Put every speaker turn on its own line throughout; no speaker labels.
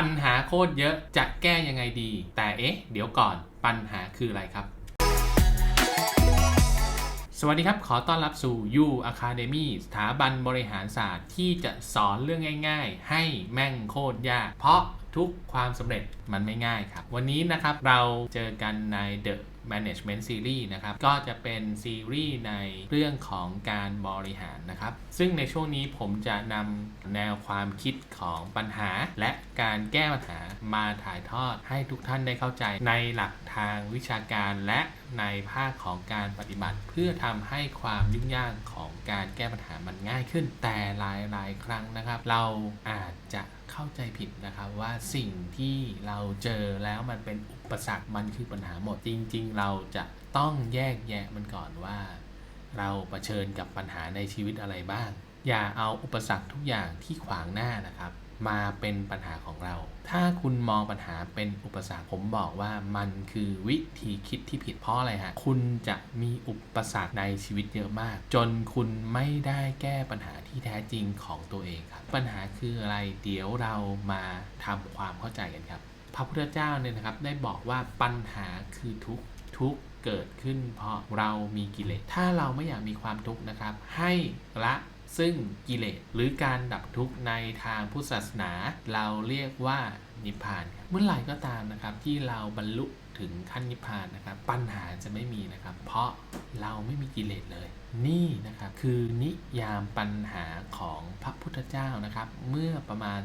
ปัญหาโคตรเยอะจะแก้ยังไงดี แต่เอ๊ะ เดี๋ยวก่อนปัญหาคืออะไรครับ สวัสดีครับ ขอต้อนรับสู่ U Academy สถาบันบริหารศาสตร์ที่จะสอนเรื่องง่าย ๆ ให้แม่งโคตรยาก เพราะทุกความสำเร็จมันไม่ง่ายครับ วันนี้นะครับเราเจอกันใน The Management Series นะครับ ก็จะเป็นซีรีส์ในเรื่องของการบริหารนะครับ ซึ่งในช่วงนี้ผมจะนำแนวความคิดของปัญหา และการแก้ปัญหามาถ่ายทอดให้ทุกท่านได้เข้าใจในหลักทางวิชาการและในภาคของการปฏิบัติ เพื่อทำให้ความยุ่งยากของการแก้ปัญหามันง่ายขึ้น แต่หลายๆ ครั้งนะครับ เราอาจจะเข้าใจผิดนะครับว่าสิ่งที่เราเจอแล้วมันเป็นอุ ปสรรคมันคือปัญหาหมดจริง ๆ เราจะต้องแยกแยะมันก่อนว่า เราเผชิญกับปัญหาในชีวิตอะไรบ้าง อย่าเอาอุปสรรคทุกอย่างที่ขวางหน้านะครับ มาเป็นปัญหาของเรา ถ้าคุณมองปัญหาเป็นอุปสรรคผมบอกว่ามันคือวิธีคิดที่ผิดเพราะอะไรฮะคุณจะมีอุปสรรคในชีวิตเยอะมาก จนคุณไม่ได้แก้ปัญหาที่แท้จริงของตัวเองครับ ปัญหาคืออะไรเดี๋ยวเรามาทำความเข้าใจกันครับ พระพุทธเจ้าเนี่ยนะครับได้บอกว่าปัญหาคือทุกทุกเกิดขึ้น เพราะเรามีกิเลส ถ้าเราไม่อยากมีความทุกข์นะครับ ให้ละซึ่งกิเลสหรือการดับทุกข์ในทางพุทธศาสนา เราเรียกว่านิพพานครับเมื่อไหร่ก็ตามนะครับที่เราบรรลุถึงขั้นนิพพานนะครับ ปัญหาจะไม่มีนะครับ เพราะเราไม่มีกิเลสเลย นี่นะครับคือนิยามปัญหาของพระพุทธเจ้านะครับ เมื่อประมาณ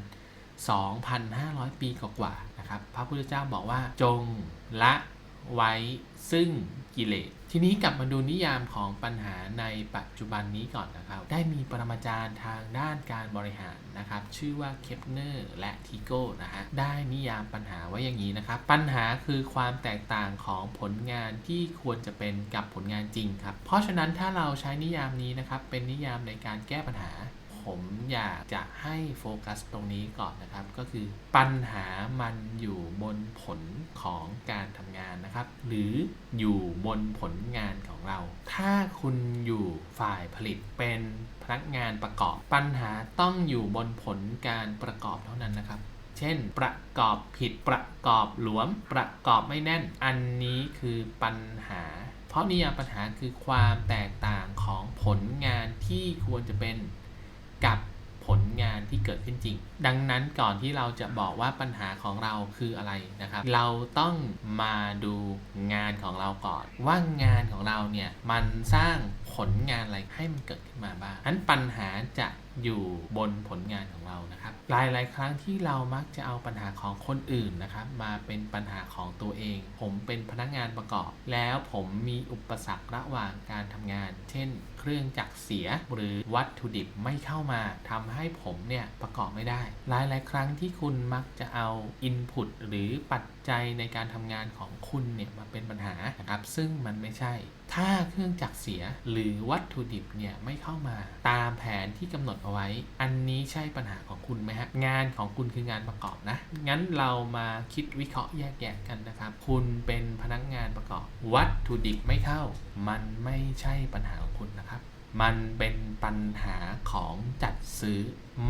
2,500 ปีกว่าๆนะครับ พระพุทธเจ้าบอกว่าจงละไว้ซึ่งกิเลส ทีนี้กลับมาดูนิยามของปัญหาในปัจจุบันนี้ก่อนนะครับ ได้มีปรมาจารย์ทางด้านการบริหารนะครับ ชื่อว่าเคปเนอร์และทิโก้นะฮะ ได้นิยามปัญหาไว้อย่างนี้นะครับ ปัญหาคือความแตกต่างของผลงานที่ควรจะเป็นกับผลงานจริงครับ เพราะฉะนั้นถ้าเราใช้นิยามนี้นะครับ เป็นนิยามในการแก้ปัญหา ผมอยากจะให้โฟกัสตรงนี้ก่อนนะครับ ก็คือปัญหามันอยู่บนผลของการทำงานนะครับ หรืออยู่บนผลงานของเรา ถ้าคุณอยู่ฝ่ายผลิตเป็นพนักงานประกอบ ปัญหาต้องอยู่บนผลการประกอบเท่านั้นนะครับเช่น ประกอบผิดประกอบหลวม ประกอบไม่แน่น อันนี้คือปัญหา เพราะนิยามปัญหาคือความแตกต่างของผลงานที่ควรจะเป็น กับผลงานที่เกิดขึ้นจริง ดังนั้นก่อนที่เราจะบอกว่าปัญหาของเราคืออะไรนะครับ เราต้องมาดูงานของเราก่อน ว่างานของเราเนี่ยมันสร้างผลงานอะไรให้มันเกิดขึ้นมาบ้างนั้นปัญหาจะ อยู่บนผลงานของเรานะครับ หลายๆครั้งที่เรามักจะเอาปัญหาของคนอื่นนะครับ มาเป็นปัญหาของตัวเอง ผมเป็นพนักงานประกอบ แล้วผมมีอุปสรรคระหว่างการทำงาน เช่น เครื่องจักรเสียหรือวัตถุดิบไม่เข้ามาทำให้ผมเนี่ยประกอบไม่ได้ หลายๆครั้งที่คุณมักจะเอา Input หรือปัจจในการทำงานของคุณเนี่ยมาเป็นปัญหานะครับซึ่งมันไม่ใช่ ถ้าเครื่องจักรเสียหรือวัตถุดิบเนี่ยไม่เข้ามาตามแผนที่กำหนดเอาไว้ อันนี้ใช่ปัญหาของคุณไหมฮะงานของคุณคืองานประกอบนะ งั้นเรามาคิดวิเคราะห์แยกแยะกันนะครับ คุณเป็นพนักงานประกอบ วัตถุดิบไม่เข้า มันไม่ใช่ปัญหาของคุณนะครับมันเป็นปัญหาของจัดซื้อ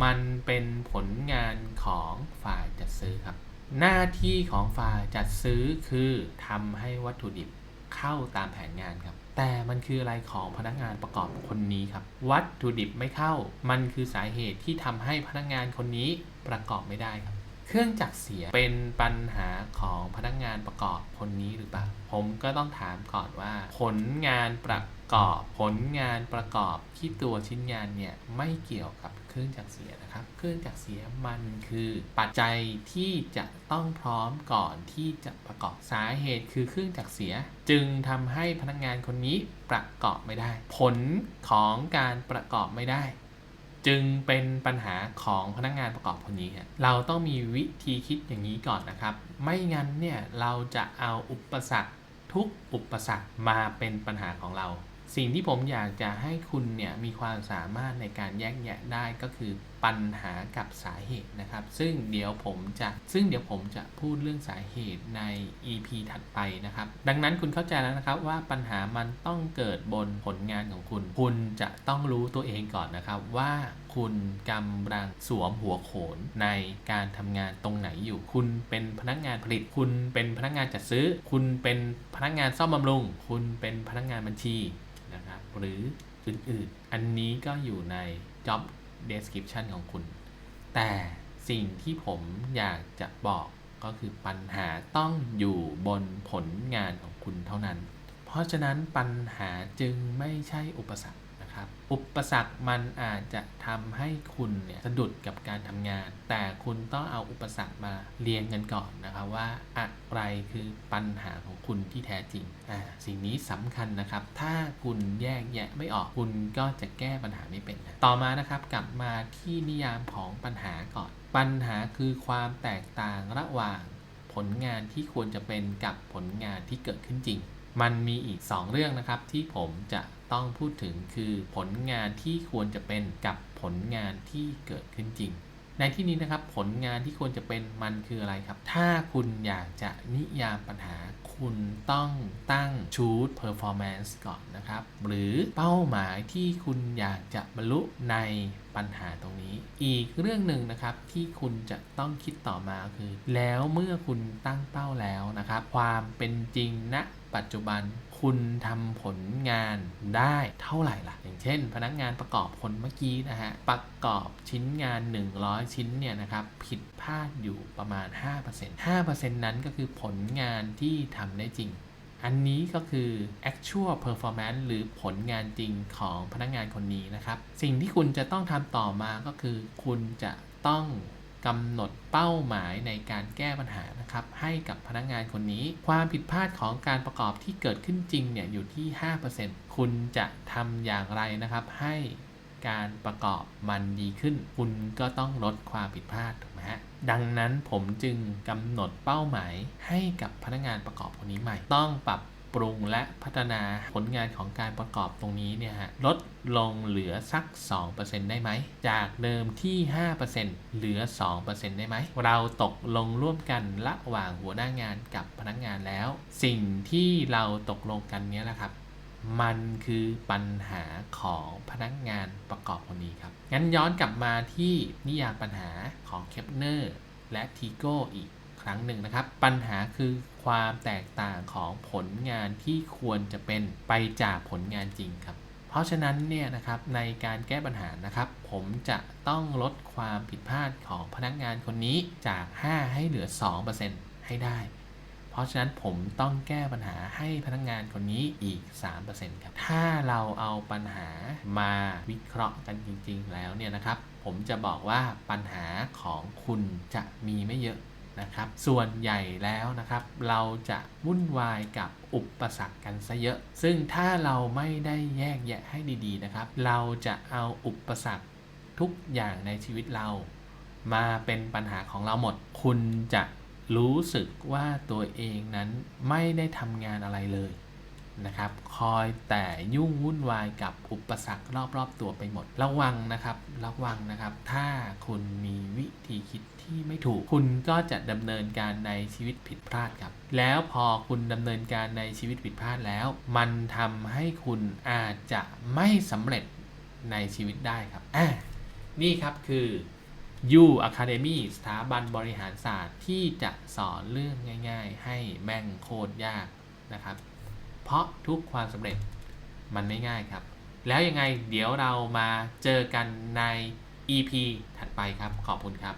มันเป็นผลงานของฝ่ายจัดซื้อครับ หน้าที่ของฝ่ายจัดซื้อคือทำให้วัตถุดิบเข้าตามแผนงานครับ แต่มันคืออะไรของพนักงานประกอบคนนี้ครับ วัตถุดิบไม่เข้า มันคือสาเหตุที่ทำให้พนักงานคนนี้ประกอบไม่ได้ครับ เครื่องจักรเสียเป็นปัญหาของพนักงานประกอบคนนี้หรือเปล่า ผมก็ต้องถามก่อนว่า ผลงานประ กอบผลงานประกอบที่ตัวชิ้นงานเนี่ยไม่เกี่ยวกับเครื่องจักรเสียนะครับ เครื่องจักรเสียมันคือปัจจัยที่จะต้องพร้อมก่อนที่จะประกอบสาเหตุคือเครื่องจักรเสีย จึงทำให้พนักงานคนนี้ประกอบไม่ได้ ผลของการประกอบไม่ได้ จึงเป็นปัญหาของพนักงานประกอบคนนี้ครับเราต้องมีวิธีคิดอย่างนี้ก่อนนะครับ ไม่งั้นเนี่ยเราจะเอาอุปสรรคทุกอุปสรรคมาเป็นปัญหาของเรา สิ่งที่ผมอยากจะให้คุณเนี่ยมีความสามารถในการแยกแยะได้ก็คือ ปัญหากับสาเหตุนะครับ ซึ่งเดี๋ยวผมจะซึ่งเดี๋ยวผมจะพูดเรื่องสาเหตุใน EP ถัดไปนะครับ ดังนั้นคุณเข้าใจแล้วนะครับว่าปัญหามันต้องเกิดบนผลงานของคุณ คุณจะต้องรู้ตัวเองก่อนนะครับว่าคุณกำลังสวมหัวโขนในการทำงานตรงไหนอยู่ คุณเป็นพนักงานผลิต คุณเป็นพนักงานจัดซื้อ คุณเป็นพนักงานซ่อมบำรุง คุณเป็นพนักงานบัญชีนะครับ หรืออื่นๆ อันนี้ก็อยู่ใน job description ของคุณ แต่สิ่งที่ผมอยากจะบอกก็คือปัญหาต้องอยู่บนผลงานของคุณเท่านั้น เพราะฉะนั้นปัญหาจึงไม่ใช่อุปสรรค นะครับ อุปสรรคมันอาจจะทำให้คุณเนี่ยสะดุดกับการทำงาน แต่คุณต้องเอาอุปสรรคมาเรียงกันก่อนนะครับว่าอะไรคือปัญหาของคุณที่แท้จริงอ่าสิ่งนี้สำคัญนะครับ ถ้าคุณแยกแยะไม่ออกคุณก็จะแก้ปัญหาไม่เป็นนะต่อมานะครับกลับมาที่นิยามของปัญหาก่อน ปัญหาคือความแตกต่างระหว่างผลงานที่ควรจะเป็นกับผลงานที่เกิดขึ้นจริง มันมีอีก 2 เรื่องนะครับที่ผมจะต้องพูดถึงคือผลงานที่ควรจะเป็นกับผลงานที่เกิดขึ้นจริง ในที่นี้นะครับผลงานที่ควรจะเป็นมันคืออะไรครับ ถ้าคุณอยากจะนิยามปัญหา คุณต้องตั้งชูด performance ก่อนนะครับ หรือเป้าหมายที่คุณอยากจะบรรลุในปัญหาตรงนี้ อีกเรื่องหนึ่งนะครับที่คุณจะต้องคิดต่อมาคือ แล้วเมื่อคุณตั้งเป้าแล้วนะครับ ความเป็นจริงณ ปัจจุบันคุณทำผลงานได้เท่าไหร่ล่ะ อย่างเช่น พนักงานประกอบคนเมื่อกี้นะฮะ ประกอบชิ้นงาน 100 ชิ้นเนี่ยนะครับ ผิดพลาดอยู่ประมาณ 5% 5%นั้นก็คือผลงานที่ทำได้จริง อันนี้ก็คือ actual performance หรือผลงานจริงของพนักงานคนนี้นะครับ สิ่งที่คุณจะต้องทำต่อมาก็คือ คุณจะต้อง กำหนดเป้าหมายในการแก้ปัญหานะครับให้กับพนักงานคนนี้ ความผิดพลาดของการประกอบที่เกิดขึ้นจริงเนี่ยอยู่ที่ 5%คุณจะทำอย่างไรนะครับ ให้การประกอบมันดีขึ้น คุณก็ต้องลดความผิดพลาดถูกไหมฮะดังนั้นผมจึงกำหนดเป้าหมายให้กับพนักงานประกอบคนนี้ใหม่ ต้องปรับ ปรุงและพัฒนาผลงานของการประกอบตรงนี้เนี่ยฮะลดลงเหลือสัก 2%ได้ไหม จากเดิมที่ 5%เหลือ 2%ได้ไหม เราตกลงร่วมกันระหว่างหัวหน้างานกับพนักงานแล้ว สิ่งที่เราตกลงกันเนี้ยแหละครับ มันคือปัญหาของพนักงานประกอบคนนี้ครับ งั้นย้อนกลับมาที่นิยามปัญหาของเคปเนอร์และทีโก้อีก ครั้งหนึ่งนะครับ ปัญหาคือความแตกต่างของผลงานที่ควรจะเป็นไปจากผลงานจริงครับ เพราะฉะนั้นเนี่ยนะครับในการแก้ปัญหานะครับ ผมจะต้องลดความผิดพลาดของพนักงานคนนี้จาก 5 ให้เหลือ 2%ให้ได้ เพราะฉะนั้นผมต้องแก้ปัญหาให้พนักงานคนนี้อีก 3%ครับ ถ้าเราเอาปัญหามาวิเคราะห์กันจริง ๆ แล้วเนี่ยนะครับ ผมจะบอกว่าปัญหาของคุณจะมีไม่เยอะ นะครับ ส่วนใหญ่แล้วนะครับ เราจะวุ่นวายกับอุปสรรคกันซะเยอะ ซึ่งถ้าเราไม่ได้แยกแยะให้ดีๆนะครับ เราจะเอาอุปสรรคทุกอย่างในชีวิตเรา มาเป็นปัญหาของเราหมด คุณจะรู้สึกว่าตัวเองนั้นไม่ได้ทำงานอะไรเลยนะครับ คอยแต่ยุ่งวุ่นวายกับอุปสรรครอบๆตัวไปหมด ระวังนะครับ ระวังนะครับ ถ้าคุณมีวิธีคิด ที่ไม่ถูก คุณก็จะดำเนินการในชีวิตผิดพลาดครับ แล้วพอคุณดำเนินการในชีวิตผิดพลาดแล้ว มันทำให้คุณอาจจะไม่สำเร็จในชีวิตได้ครับอ่านี่ครับคือ U Academy สถาบันบริหารศาสตร์ที่จะสอนเรื่องง่าย ๆ ให้แม่งโคตรยากนะครับ เพราะทุกความสำเร็จมันไม่ง่ายครับ แล้วยังไงเดี๋ยวเรามาเจอกันใน EP ถัดไปครับ ขอบคุณครับ